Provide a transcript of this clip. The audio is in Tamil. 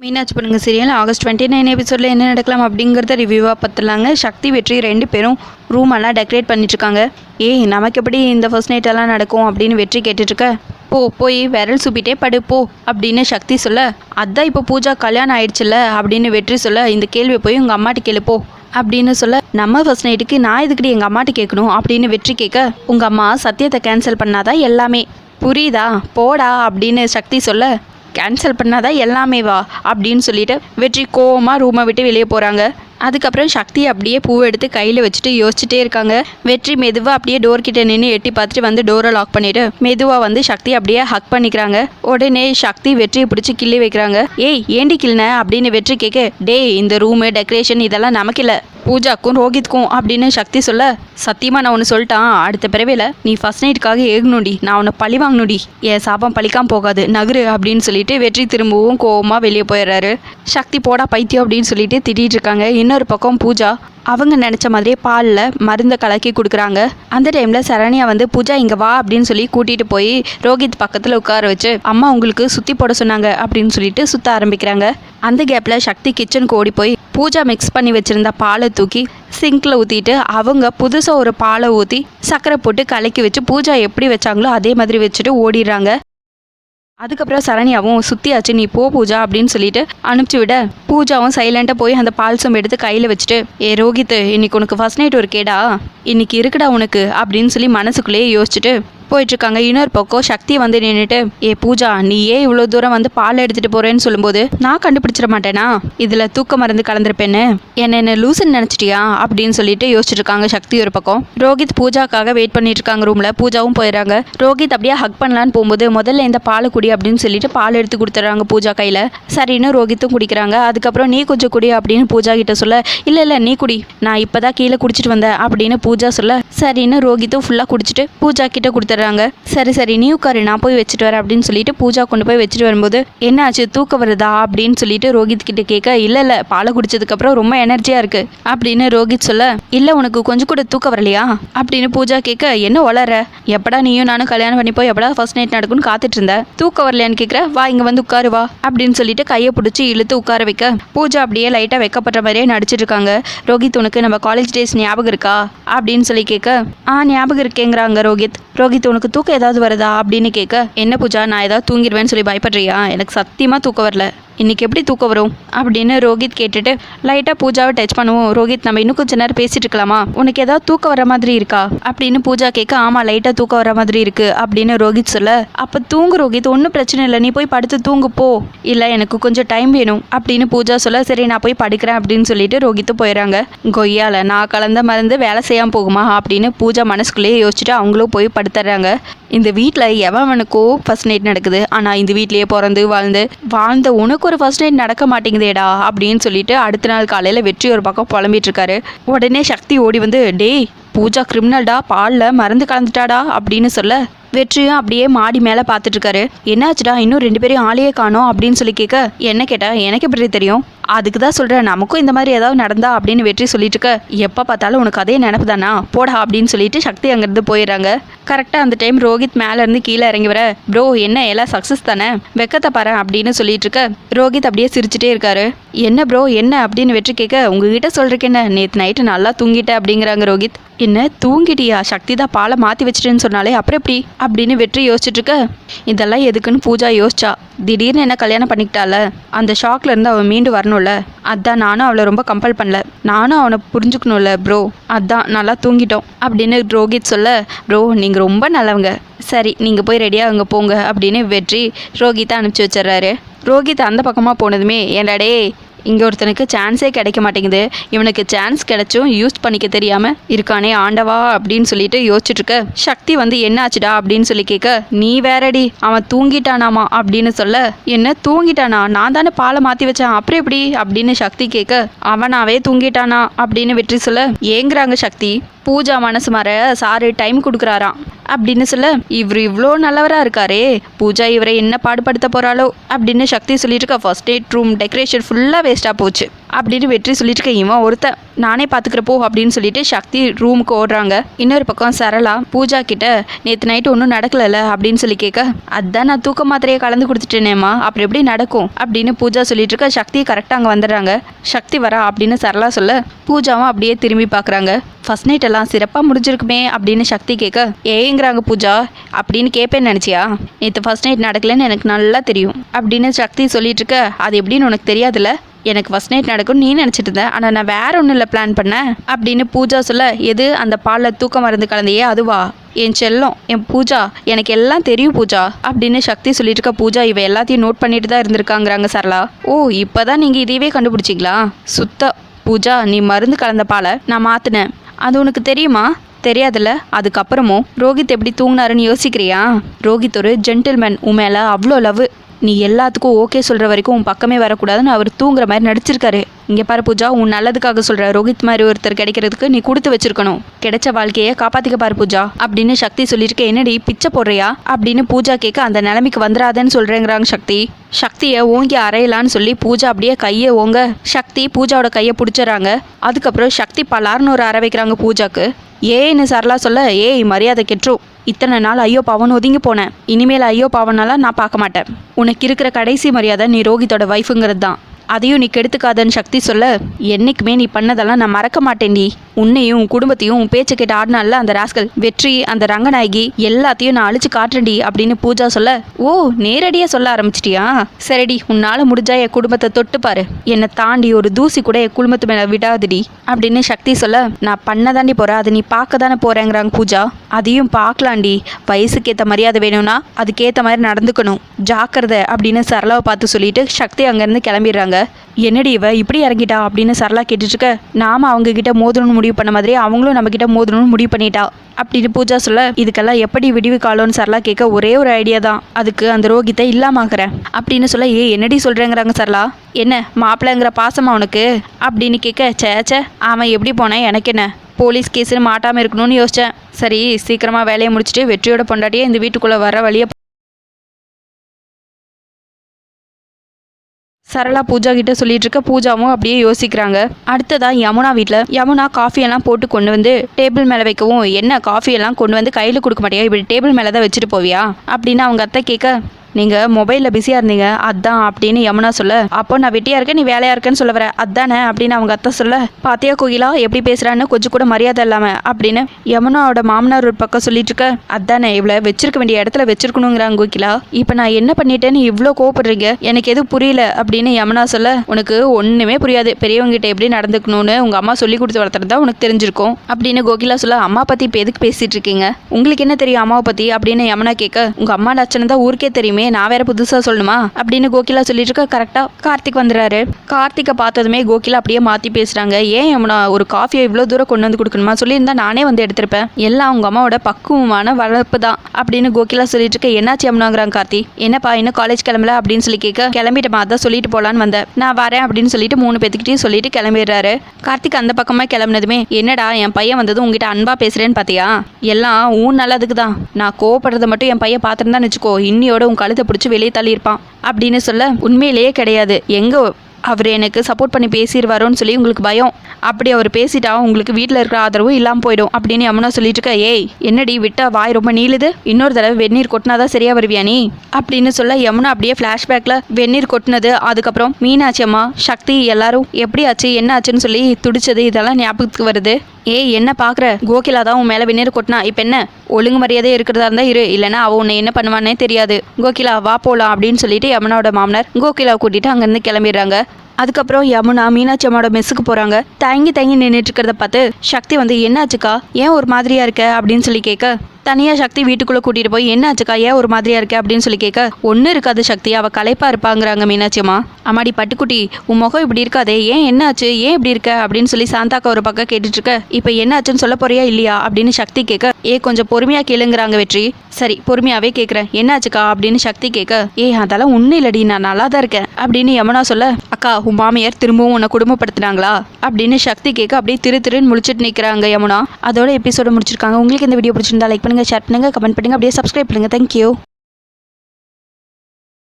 மீனாட்சி பண்ணுங்க சீரியல் ஆகஸ்ட் டுவெண்ட்டி நைன் எபிசோடில் என்ன நடக்கலாம் அப்படிங்கிறத ரிவ்யூவாக பார்த்துலாங்க சக்தி வெற்றி ரெண்டு பேரும் ரூம் எல்லாம் டெக்கரேட் பண்ணிட்டுருக்காங்க. ஏய் நமக்கு எப்படி இந்த ஃபர்ஸ்ட் நைட் எல்லாம் நடக்கும் அப்படின்னு வெற்றி கேட்டுட்ருக்க போ போய் விரல் சுப்பிட்டே படு போ அப்படின்னு சக்தி சொல்ல அதான் இப்போ பூஜா கல்யாணம் ஆயிடுச்சுல்ல? அப்படின்னு வெற்றி சொல்ல இந்த கேள்வி போய் உங்கள் அம்மாட்ட கேளு போ. அப்படின்னு சொல்ல நம்ம ஃபர்ஸ்ட் நைட்டுக்கு நான் இதுக்கிட்ட எங்கள் அம்மாட்ட கேட்கணும் அப்படின்னு வெற்றி கேட்க உங்கள் அம்மா சத்தியத்தை கேன்சல் பண்ணாதான் எல்லாமே. புரியுதா? போடா. அப்படின்னு சக்தி சொல்ல கேன்சல் பண்ணாதான் எல்லாமே வா அப்படின்னு சொல்லிட்டு வெற்றி கோவமாக ரூமை விட்டு வெளியே போகிறாங்க அதுக்கப்புறம் சக்தி அப்படியே பூவை எடுத்து கையில் வச்சுட்டு யோசிச்சுட்டே இருக்காங்க. வெற்றி மெதுவாக அப்படியே டோர் கிட்ட நின்று எட்டி பார்த்துட்டு வந்து டோரை லாக் பண்ணிட்டு மெதுவாக வந்து சக்தி அப்படியே ஹக் பண்ணிக்கிறாங்க. உடனே சக்தி வெற்றியை பிடிச்சி கிள்ளி வைக்கிறாங்க. ஏய் ஏண்டி கிள்ளன? அப்படின்னு வெற்றி கேட்க டேய் இந்த ரூமு டெக்கரேஷன் இதெல்லாம் நமக்கு இல்லை. பூஜாக்கும் ரோஹித்க்கும் அப்படின்னு சக்தி சொல்ல சத்தியமாக நான் ஒன்று சொல்லிட்டான். அடுத்த பிறவையில் நீ ஃபர்ஸ்ட் நைட்டுக்காக ஏகணுடி நான் உன்னை பழி வாங்கணுடி என் சாபம் பழிக்காம போகாது. நகரு அப்படின்னு சொல்லிட்டு வெற்றி திரும்பவும் கோவமாக வெளியே போயிடுறாரு. சக்தி போடா பைத்தியம் அப்படின்னு சொல்லிட்டு திட்டிகிட்டு இருக்காங்க. இன்னொரு பக்கம் பூஜா அவங்க நினச்ச மாதிரியே பாலில் மருந்தை கலக்கி கொடுக்குறாங்க. அந்த டைமில் சரண்யா வந்து பூஜா இங்கே வா அப்படின்னு சொல்லி கூட்டிகிட்டு போய் ரோஹித் பக்கத்தில் உட்கார வச்சு அம்மா உங்களுக்கு சுற்றி போட சொன்னாங்க அப்படின்னு சொல்லிட்டு சுற்ற ஆரம்பிக்கிறாங்க. அந்த கேப்பில் சக்தி கிச்சனுக்கு ஓடி போய் பூஜா மிக்ஸ் பண்ணி வச்சுருந்த பாலை தூக்கி சிங்கில் ஊற்றிட்டு அவங்க புதுசாக ஒரு பாலை ஊற்றி சர்க்கரை போட்டு கலக்கி வச்சு பூஜா எப்படி வச்சாங்களோ அதே மாதிரி வச்சுட்டு ஓடிடுறாங்க. அதுக்கப்புறம் சரண்யாவும் சுத்தியாச்சு நீ போ பூஜா அப்படின்னு சொல்லிட்டு அனுப்பிச்சு விட பூஜாவும் சைலண்டாக போய் அந்த பால்சம் எடுத்து கையில் வச்சுட்டு ஏ ரோஹித் இன்னைக்கு உனக்கு ஃபர்ஸ்ட் நைட் ஒரு கேடா இன்னைக்கு இருக்குடா உனக்கு அப்படின்னு சொல்லி மனசுக்குள்ளேயே யோசிச்சுட்டு போயிட்டுருக்காங்க. இன்னொரு பக்கம் சக்தி வந்து நின்றுட்டு ஏ பூஜா நீ ஏன் இவ்வளோ தூரம் வந்து பால் எடுத்துகிட்டு போகிறேன்னு சொல்லும்போது நான் கண்டுபிடிச்சிட மாட்டேனா? இதில் தூக்க மருந்து கலந்துருப்பேன்னு. என்ன என்ன லூசுன்னு நினச்சிட்டியா? அப்படின்னு சொல்லிட்டு யோசிச்சுட்டு இருக்காங்க சக்தி ஒரு பக்கம். ரோஹித் பூஜாக்காக வெயிட் பண்ணிட்டு இருக்காங்க ரூமில் பூஜாவும் போயிடுறாங்க. ரோஹித் அப்படியே ஹக் பண்ணலான்னு போகும்போது முதல்ல இந்த பாலை குடி அப்படின்னு சொல்லிட்டு பால் எடுத்து கொடுத்துட்றாங்க பூஜா கையில். சரின்னு ரோஹித்தும் குடிக்கிறாங்க. அதுக்கப்புறம் நீ கொஞ்சம் குடி அப்படின்னு பூஜா கிட்ட சொல்ல இல்லை இல்லை நீ குடி. நான் இப்போ தான் கீழே குடிச்சிட்டு வந்தேன் அப்படின்னு பூஜா சொல்ல சரின்னு ரோஹித்தும் ஃபுல்லாக குடிச்சிட்டு பூஜா கிட்ட கொடுத்துட்றாங்க சரி சரி நீ உட்காரு நான் போய் வச்சுட்டு வரேன் அப்படின்னு சொல்லிட்டு பூஜா கொண்டு போய் வச்சுட்டு வரும்போது என்ன ஆச்சு தூக்கம் வருதா? அப்படின்னு சொல்லிட்டு ரோஹித் கிட்ட கேட்க இல்லை இல்லை பாலை குடிச்சதுக்கப்புறம் ரொம்ப எனர்ஜியாக இருக்கு. அப்படின்னு ரோஹித் சொல்ல இல்லை உனக்கு கொஞ்சம் கூட தூக்கம் வரலையா? அப்படின்னு பூஜா கேட்க என்ன வளர எப்படா நீயும் நானும் கல்யாணம் பண்ணி போய் எப்படா ஃபர்ஸ்ட் நைட் நடக்கும்னு காத்துட்டு இருந்தேன் தூக்கம் வரலையான்னு கேட்குற? வா இங்கே வந்து உட்காரு வா. அப்படின்னு சொல்லிட்டு கையை பிடிச்சி இழுத்து உட்கார வைக்க பூஜா அப்படியே லைட்டாக வைக்கப்பட்ட மாதிரியே நடிச்சிட்டு இருக்காங்க. ரோஹித் உனக்கு நம்ம காலேஜ் டேஸ் ஞாபகம் இருக்கா? அப்படின்னு சொல்லி கேட்க ஆ ஞாபகம் இருக்கேங்கிறாங்க ரோஹித் ரோஹித் உனக்கு தூக்கம் ஏதாவது வருதா அப்படின்னு கேட்க என்ன பூஜா நான் ஏதாவது தூங்கிடுவேன்னு சொல்லி பயப்படுறியா? எனக்கு சத்தியமாக தூக்கம் வரல. இன்றைக்கி எப்படி தூக்கம் வரும்? அப்படின்னு ரோஹித் கேட்டுட்டு லைட்டாக பூஜாவை டச் பண்ணுவோம். ரோஹித் நம்ம இன்னும் கொஞ்ச நேரம் பேசிட்டு இருக்கலாமா? உனக்கு ஏதாவது தூக்கம் வர மாதிரி இருக்கா? அப்படின்னு பூஜா கேட்க ஆமாம் லைட்டாக தூக்கம் வர மாதிரி இருக்கு. அப்படின்னு ரோஹித் சொல்ல அப்போ தூங்கு ரோஹித். ஒன்றும் பிரச்சனை இல்லை. நீ போய் படுத்து தூங்கு போ. இல்லை எனக்கு கொஞ்சம் டைம் வேணும். அப்படின்னு பூஜா சொல்ல சரி நான் போய் படுக்கிறேன். அப்படின்னு சொல்லிட்டு ரோஹித்து போயிடறாங்க கொய்யால நான் கலந்த மருந்து வேலை செய்யாமல் போகுமா? அப்படின்னு பூஜா மனசுக்குள்ளேயே யோசிச்சுட்டு அவங்களும் போய் படுத்துறாங்க. இந்த வீட்டில் எவனுக்கோ ஃபர்ஸ்ட் நைட் நடக்குது. ஆனால் இந்த வீட்லேயே பிறந்து வாழ்ந்து வாழ்ந்த உனக்கு ஒரு ஃபர்ஸ்ட் நைட் நடக்க மாட்டேங்குதேடா அப்படின்னு சொல்லிட்டு அடுத்த நாள் காலையில் வெற்றி ஒரு பக்கம் புலம்பிட்டு இருக்காரு உடனே சக்தி ஓடி வந்து டேய் பூஜா கிரிமினல்டா பாலில் மருந்து கலந்துட்டாடா? அப்படின்னு சொல்ல வெற்றியும் அப்படியே மாடி மேலே பார்த்துட்டு இருக்காரு என்னாச்சுடா? இன்னும் ரெண்டு பேரையும் ஆளையே காணோம். அப்படின்னு சொல்லி கேட்க என்ன கேட்டா? எனக்கு எப்படி தெரியும்? அதுக்கு தான் சொல்கிறேன் நமக்கும் இந்த மாதிரி ஏதாவது நடந்தா? அப்படின்னு வெற்றி சொல்லிட்டு இருக்க எப்போ பார்த்தாலும் உனக்கு அதே நினப்பு தானா? போடா. அப்படின்னு சொல்லிட்டு சக்தி அங்கேருந்து போயிடுறாங்க. கரெக்டாக அந்த டைம் ரோஹித் மேலேருந்து கீழே இறங்கி வர ப்ரோ என்ன எல்லாம் சக்ஸஸ் தானே? வெக்கத்தை பாரு அப்படின்னு சொல்லிட்டு இருக்க. ரோஹித் அப்படியே சிரிச்சுட்டே இருக்காரு. என்ன ப்ரோ என்ன? அப்படின்னு வெற்றி கேட்க உங்ககிட்ட சொல்றதுக்கு என்ன? நேற்று நைட்டு நல்லா தூங்கிட்டேன் அப்படிங்கிறாங்க ரோஹித். என்ன தூங்கிட்டியா? சக்தி தான் பாலை மாற்றி வச்சிட்டேன்னு சொன்னாலே அப்புறம் எப்படி? அப்படின்னு வெற்றி யோசிச்சுட்டு இருக்க. இதெல்லாம் எதுக்குன்னு பூஜா யோசிச்சா. திடீர்னு என்ன கல்யாணம் பண்ணிக்கிட்டால? அந்த ஷாக்ல இருந்து அவன் மீண்டு வரணும்ல. அதான் நானும் அவளை ரொம்ப கம்பல் பண்ணல. நானும் அவனை புரிஞ்சுக்கணும்ல ப்ரோ. அதான் நல்லா தூங்கிட்டோம் அப்படின்னு ரோஹித் சொல்ல ப்ரோ நீங்கள் ரொம்ப நல்லவங்க. சரி நீங்கள் போய் ரெடியாக அங்கே போங்க அப்படின்னு வெற்றி ரோஹித்தை அனுப்பிச்சி வச்சிடுறாரு. ரோஹித் அந்த பக்கமாக போனதுமே ஏன்டா டேய் இங்கே ஒருத்தனுக்கு சான்ஸே கிடைக்க மாட்டேங்குது. இவனுக்கு சான்ஸ் கிடைச்சும் யூஸ் பண்ணிக்க தெரியாமல் இருக்கானே ஆண்டவா அப்படின்னு சொல்லிட்டு யோசிச்சுட்டு இருக்க. சக்தி வந்து என்னாச்சுடா அப்படின்னு சொல்லி கேட்க நீ வேறடி அவன் தூங்கிட்டானாமா? அப்படின்னு சொல்ல என்ன தூங்கிட்டானா? நான் தானே பாலை மாற்றி வச்சேன். அப்புறம் எப்படி? அப்படின்னு சக்தி கேட்க அவனாவே தூங்கிட்டானா? அப்படின்னு வெற்றி சொல்ல ஏங்குறாங்க சக்தி. பூஜா மனசு மாற சாரு டைம் கொடுக்குறாராம். அப்படின்னு சொல்ல இவர் இவ்வளோ நல்லவராக இருக்காரே பூஜா இவரை என்ன பாடுபடுத்த போகிறாளோ அப்படின்னு சக்தி சொல்லிட்டு இருக்கா ஃபர்ஸ்ட் எய்ட் ரூம் டெக்கரேஷன் ஃபுல்லாக வேஸ்ட்டாக போச்சு அப்படின்னு வெற்றி சொல்லிட்டு இருக்க இவன் ஒருத்த நானே பார்த்துக்கிறப்போ அப்படின்னு சொல்லிட்டு சக்தி ரூமுக்கு ஓடுறாங்க. இன்னொரு பக்கம் சரளா பூஜா கிட்ட நேற்று நைட்டு ஒன்றும் நடக்கலல்ல அப்படின்னு சொல்லி கேட்க அதான் நான் தூக்க மாத்திரையை கலந்து கொடுத்துட்டேனேம்மா அப்படி எப்படி நடக்கும்? அப்படின்னு பூஜா சொல்லிட்டு இருக்க சக்தி கரெக்டாக அங்கே வந்துடுறாங்க. சக்தி வரா அப்படின்னு சரளா சொல்ல பூஜாவும் அப்படியே திரும்பி பார்க்குறாங்க ஃபர்ஸ்ட் நைட் எல்லாம் சிறப்பாக முடிஞ்சிருக்குமே அப்படின்னு சக்தி கேட்க ஏங்கிறாங்க பூஜா அப்படின்னு கேட்பேன்னு நினச்சியா? நேற்று ஃபர்ஸ்ட் நைட் நடக்கலன்னு எனக்கு நல்லா தெரியும் அப்படின்னு சக்தி சொல்லிட்டு இருக்க அது எப்படின்னு உனக்கு தெரியாதுல்ல? எனக்கு ஃபர்ஸ்ட் நைட் நடக்கும்னு நீ நினச்சிட்டு இருந்த ஆனால் நான் வேற ஒன்றும் இல்லை பிளான் பண்ணேன் அப்படின்னு பூஜா சொல்ல எது அந்த பாலில் தூக்க மருந்து கலந்தையே அதுவா? என் செல்லம் என் பூஜா எனக்கு எல்லாம் தெரியும் பூஜா அப்படின்னு சக்தி சொல்லிட்டு இருக்க பூஜா இவ எல்லாத்தையும் நோட் பண்ணிட்டு தான் இருந்திருக்காங்கிறாங்க சரளா. ஓ இப்போதான் நீங்கள் இதையவே கண்டுபிடிச்சிங்களா? சுத்த பூஜா நீ மருந்து கலந்த பாலை நான் மாற்றினேன் அது உனக்கு தெரியுமா? தெரியாதுல்ல? அதுக்கப்புறமும் ரோஹித் எப்படி தூங்கினாருன்னு யோசிக்கிறியா? ரோஹித் ஒரு ஜென்டில்மேன் உன் மேலே அவ்வளோ லவ் நீ எல்லாத்துக்கும் ஓகே சொல்கிற வரைக்கும் உன் பக்கமே வரக்கூடாதுன்னு அவர் தூங்குற மாதிரி நடிச்சிருக்காரு. இங்கே பாரு பூஜா உன் நல்லதுக்காக சொல்கிற ரோஹித் மாதிரி ஒருத்தர் கிடைக்கிறதுக்கு நீ கொடுத்து வச்சிருக்கணும். கிடைச்ச வாழ்க்கையை காப்பாற்றிக்க பாரு பூஜா. அப்படின்னு சக்தி சொல்லியிருக்க என்னடி பிச்சை போடுறியா? அப்படின்னு பூஜா கேட்க அந்த நிலைமைக்கு வந்துடாதேன்னு சொல்கிறேங்கிறாங்க சக்தி. சக்தியை ஓங்கி அரையலான்னு சொல்லி பூஜா அப்படியே கையை ஓங்க. சக்தி பூஜாவோட கையை பிடிச்சிடறாங்க. அதுக்கப்புறம் சக்தி பலார்னு ஒரு அரை வைக்கிறாங்க பூஜாக்கு. ஏன்னு சரளா சொல்ல? ஏய் மரியாதை கெட்டுரும். இத்தனை நாள் ஐயோ பாவன் ஒதுங்கி போனேன். இனிமேல் ஐயோ பாவனால நான் பார்க்க மாட்டேன். உனக்கு இருக்கிற கடைசி மரியாதை நீ ரோகித்தோட வைஃபுங்கிறது தான். அதையும் நீ கெடுத்துக்காதன்னு சக்தி சொல்ல என்றைக்குமே நீ பண்ணதெல்லாம் நான் மறக்க மாட்டேன்டி. உன்னையும் குடும்பத்தையும் பேச்சு கேட்டு ஆடினால அந்த ராஸ்கல்? வெற்றி அந்த ரங்கநாயகி எல்லாத்தையும் நான் அழிச்சு காட்டுறேன்டி அப்படின்னு பூஜா சொல்ல ஓ நேரடியாக சொல்ல ஆரம்பிச்சிட்டியா? சரிடி உன்னால முடிஞ்சா என் குடும்பத்தை தொட்டு பாரு. என்னை தாண்டி ஒரு தூசி கூட என் குடும்பத்து மேலே விடாதுடி. அப்படின்னு சக்தி சொல்ல நான் பண்ண தாண்டி போகிறேன் அதை நீ பார்க்க தானே போகிறேங்கிறாங்க பூஜா. அதையும் பார்க்கலாண்டி. வயசுக்கு மரியாதை வேணும்னா அதுக்கேற்ற மாதிரி நடந்துக்கணும். ஜாக்கிரதை அப்படின்னு சரளாவை பார்த்து சொல்லிட்டு சக்தி அங்கேருந்து கிளம்பிடுறாங்க. என்னடி இவ? இப்படி இறங்கிட்டா? அப்படின்னு சரளா கேட்டுட்டு இருக்க நாம அவங்க கிட்ட மோதணும்னு முடிவு பண்ண மாதிரி அவங்களும் நம்ம கிட்ட மோதணும்னு முடிவு பண்ணிட்டா. அப்படின்னு பூஜா சொல்ல இதுக்கெல்லாம் எப்படி விடிவு காலம்னு சரலா கேட்க ஒரே ஒரு ஐடியா தான். அதுக்கு அந்த ரோகித்தை இல்லாமாக்குறேன். அப்படின்னு சொல்ல ஏ என்னடி சொல்றேங்கிறாங்க சரலா? என்ன மாப்பிள்ளைங்கிற பாசமா அவனுக்கு அப்படின்னு கேட்க சே சே அவன் எப்படி போனேன் எனக்கு என்ன? போலீஸ் கேஸுன்னு மாட்டாமல் இருக்கணும்னு யோசித்தேன் சரி சீக்கிரமாக வேலையை முடிச்சுட்டு வெற்றியோட பொண்டாட்டியே இந்த வீட்டுக்குள்ளே வர வழியை சரளா பூஜா கிட்ட சொல்லிட்டு இருக்க பூஜாவும் அப்படியே யோசிக்கிறாங்க. அடுத்ததா யமுனா வீட்டில் யமுனா காஃபி எல்லாம் போட்டு கொண்டு வந்து டேபிள் மேலே வைக்கவும் என்ன காஃபி எல்லாம் கொண்டு வந்து கையில் கொடுக்க மாட்டியா? இப்படி டேபிள் மேலே தான் வச்சுட்டு போவியா? அப்படின்னு அவங்க அத்தை கேட்க நீங்கள் மொபைலில் பிஸியாக இருந்தீங்க. அதான் அப்படின்னு யமுனா சொல்ல அப்போ நான் வெட்டியாக இருக்கேன் நீ வேலையாக இருக்கேன்னு சொல்ல வர. அதானே அப்படின்னு அவங்க அத்தை சொல்ல பாத்தியா கோகிலா எப்படி பேசுகிறான்னு கொஞ்சம் கூட மரியாதை இல்லாமல் அப்படின்னு யமுனாவோட மாமனார் ஒரு பக்கம் சொல்லிட்டு இருக்க அதானே இவ்வளோ வச்சிருக்க வேண்டிய இடத்துல வச்சிருக்கணுங்கிறாங்க கோகிலா. இப்போ நான் என்ன பண்ணிட்டேன்னு இவ்வளோ கோவப்படுறீங்க? எனக்கு எதுவும் புரியல அப்படின்னு யமுனா சொல்ல உனக்கு ஒன்றுமே புரியாது. பெரியவங்க கிட்ட எப்படி நடந்துக்கணும்னு உங்கள் அம்மா சொல்லி கொடுத்து வளர்த்துறது தான் உனக்கு தெரிஞ்சிருக்கும். அப்படின்னு கோகிலா சொல்ல அம்மா பற்றி இப்போ எதுக்கு பேசிட்டு இருக்கீங்க? உங்களுக்கு என்ன தெரியும் அம்மாவை பற்றி அப்படின்னு யமுனா கேட்க உங்கள் அம்மா லட்சணம் தான் ஊருக்கே தெரியுமே நான் வேற புதுசாக சொல்லணுமா? அப்படின்னு கோகிலா சொல்லிட்டு இருக்க கரெக்டாக கார்த்திக் வந்துடுறாரு. கார்த்திகை பார்த்ததுமே கோகிலா அப்படியே மாற்றி பேசுகிறாங்க ஏன் யமுனா ஒரு காஃபியை இவ்வளோ தூரம் கொண்டு வந்து கொடுக்கணுமா? சொல்லியிருந்தா நானே வந்து எடுத்திருப்பேன். எல்லாம் அவங்க அம்மாவோட பக்குவமான வளர்ப்பு தான் அப்படின்னு கோகிலா சொல்லிட்டு இருக்க என்னாச்சு யமுனாங்கிறாங்க கார்த்தி? என்னப்பா இன்னும் காலேஜ் கிளம்பல? அப்படின்னு சொல்லி கேட்க கிளம்பிட்டமா அதான் சொல்லிட்டு போலான்னு வந்தேன். நான் வரேன் அப்படின்னு சொல்லிட்டு மூணு பேத்துக்கிட்டையும் சொல்லிட்டு கிளம்பிடுறாரு. கார்த்திக் அந்த பக்கமாக கிளம்புனதுமே என்னடா என் பையன் வந்தது உங்ககிட்ட அன்பா பேசுறேன்னு பார்த்தியா எல்லாம் உன் நல்லதுக்கு தான் நான் கோவப்படுறதை மட்டும் என் பையன் பார்த்துருந்தான்னு வச்சுக்கோ. இன்னியோட உன் கழுத்தை பிடிச்சி வெளியே தள்ளியிருப்பான். அப்படின்னு சொல்ல உண்மையிலேயே கிடையாது. எங்கே அவர் எனக்கு சப்போர்ட் பண்ணி பேசிடுவாரோன்னு சொல்லி உங்களுக்கு பயம். அப்படி அவர் பேசிட்டா உங்களுக்கு வீட்டில் இருக்கிற ஆதரவும் இல்லாமல் போயிடும் அப்படின்னு யமுனா சொல்லிட்டு இருக்க ஏய் என்னடி விட்டா வாய் ரொம்ப நீளுது? இன்னொரு தடவை வெந்நீர் கொட்டினாதான் சரியா வருவியா நீ? அப்படின்னு சொல்ல யமுனா அப்படியே ஃப்ளாஷ்பேக்கில் வெந்நீர் கொட்டினது அதுக்கப்புறம் மீனாட்சி அம்மா சக்தி எல்லாரும் எப்படி ஆச்சு என்ன ஆச்சுன்னு சொல்லி துடிச்சது இதெல்லாம் ஞாபகத்துக்கு வருது. ஏய் என்ன பார்க்குற கோகிலா தான் உன் மேலே வெந்நீர் கொட்டினா இப்போ என்ன? ஒழுங்கு மரியாதை இருக்கிறதா இருந்தால் இரு இல்லைன்னா அவள் உன்னை என்ன பண்ணுவானே தெரியாது. கோகிலா வா போகலாம் அப்படின்னு சொல்லிட்டு யமுனாவோட மாமனார் கோகிலாவை கூட்டிட்டு அங்கேருந்து கிளம்பிடுறாங்க. அதுக்கப்புறம் யமுனா மீனாட்சி அம்மாவோட மெஸ்ஸுக்கு போகிறாங்க தயங்கி தயங்கி நின்றுட்டு இருக்கிறத பார்த்து சக்தி வந்து என்னாச்சுக்கா? ஏன் ஒரு மாதிரியா இருக்க? அப்படின்னு சொல்லி கேட்க தனியாக சக்தி வீட்டுக்குள்ளே கூட்டிகிட்டு போய் என்னாச்சுக்கா ஏன் ஒரு மாதிரியா இருக்க? அப்படின்னு சொல்லி கேட்க ஒன்றும் இருக்காது சக்தி அவள் களைப்பா இருப்பாங்கிறாங்க மீனாட்சிமா அம்மாடி பட்டுக்குட்டி உன் முகம் இப்படி இருக்காதே ஏன் என்னாச்சு ஏன் இப்படி இருக்க? அப்படின்னு சொல்லி சாந்தாக்கா ஒரு பக்கம் கேட்டுட்டு இருக்க இப்போ என்னாச்சுன்னு சொல்ல போறியா இல்லையா? அப்படின்னு சக்தி கேட்க ஏ கொஞ்சம் பொறுமையாக கேளுங்கிறாங்க வெற்றி. சரி பொறுமையாவே கேட்குறேன் என்னாச்சுக்கா அப்படின்னு சக்தி கேட்க ஏ அதெல்லாம் ஒன்றும் இல்லடி நான் நல்லா தான் இருக்கேன். அப்படின்னு யமுனா சொல்ல அக்கா உன் மாமியார் திரும்பவும் உன்னை குடும்பப்படுத்துனாங்களா? அப்படின்னு சக்தி கேட்க அப்படியே திரு திருன்னு முழிச்சிட்டு நிற்கிறாங்க யமுனா. அதோட எபிசோட முடிச்சிருக்காங்க. உங்களுக்கு இந்த வீடியோ பிடிச்சிருந்தா லைக் பண்ணுங்க. ஷேர் பண்ணுங்க கமெண்ட் பண்ணுங்க அப்படியே சப்ஸ்கிரைப் பண்ணுங்க. தேங்க்யூ